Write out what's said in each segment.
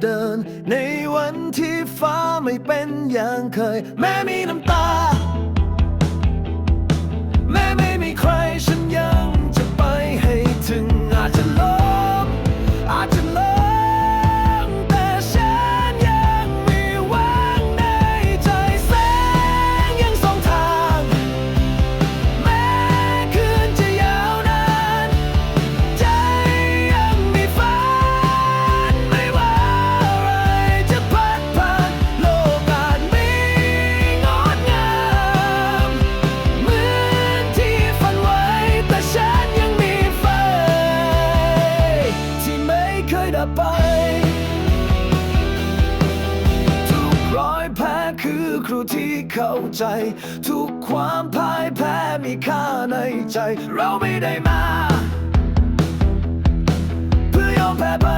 เดิน ในวันที่ฟ้าไม่เป็นอย่างเคย แม้มีน้ำตา ทุกความพ่ายแพ้มีค่าในใจ เราไม่ได้มา เพื่อยอมแพ้ไป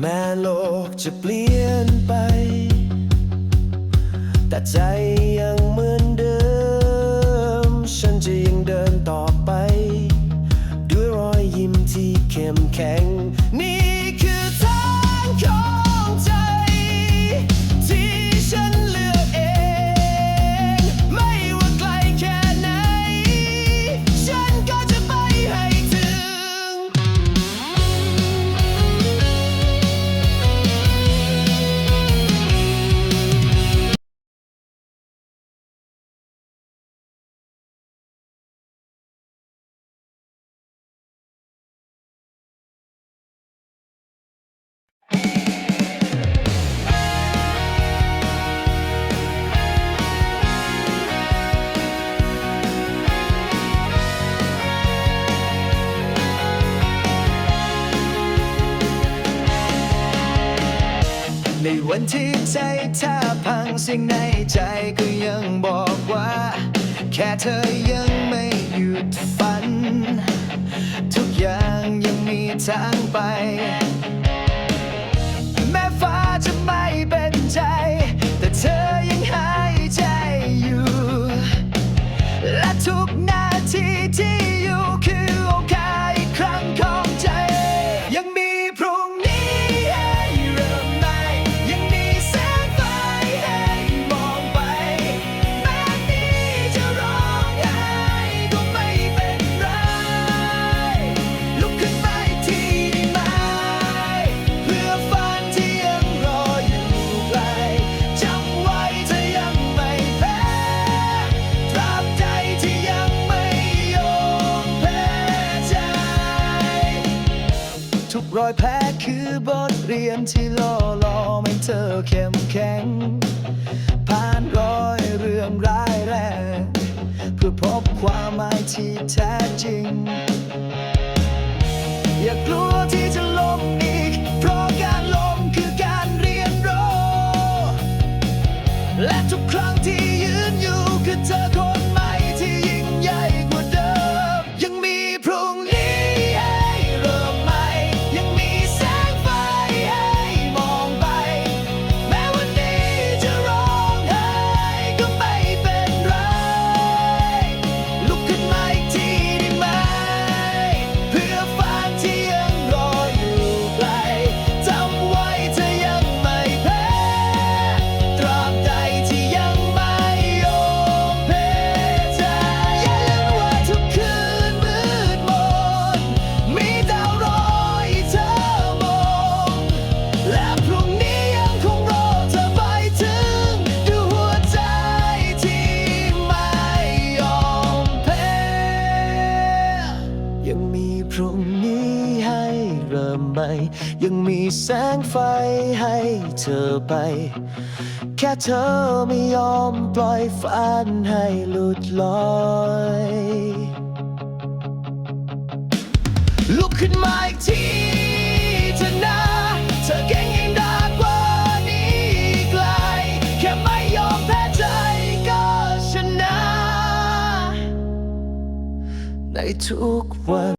แม้โลกจะเปลี่ยนไป แต่ใจยังเหมือน ที่ใจถ้าพังสิ่งในใจก็ยังบอกว่า แค่เธอยังไม่หยุดฝัน ทุกอย่างยังมีทางไป รอยแพ้คือบทเรียนที่ล่อหลอมให้เธอเข้มแข็ง ผ่านรอยเรื่องร้ายแรงเพื่อพบความหมายที่แท้จริง อย่ากลัวที่จะล้มอีก เพราะการล้มคือการเรียนรู้ และทุกครั้งที่ ยังมีแสงไฟให้เธอไป แค่เธอไม่ยอมปล่อยฝันให้หลุดลอยลุกขึ้นมาอีกทีเธอนะเธอเก่งยิ่งดากว่านี้ไกล แค่ไม่ยอมแพ้ใจก็ชนะ ในทุกวัน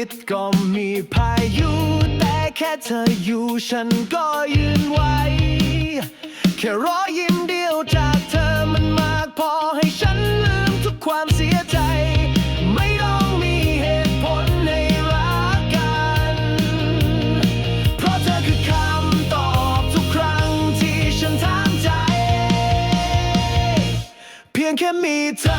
ิตก็มีพายุ แต่แค่เธออยู่ฉันก็ยืนไหวแค่รอยยิ้มเดียวจากเธอมันมากพอให้ฉันลืมทุกความเสียใจ ไม่ต้องมีเหตุผลให้รักกัน เพราะเธอคือคำตอบทุกครั้งที่ฉันถามใจ เพียงแค่มีเธอ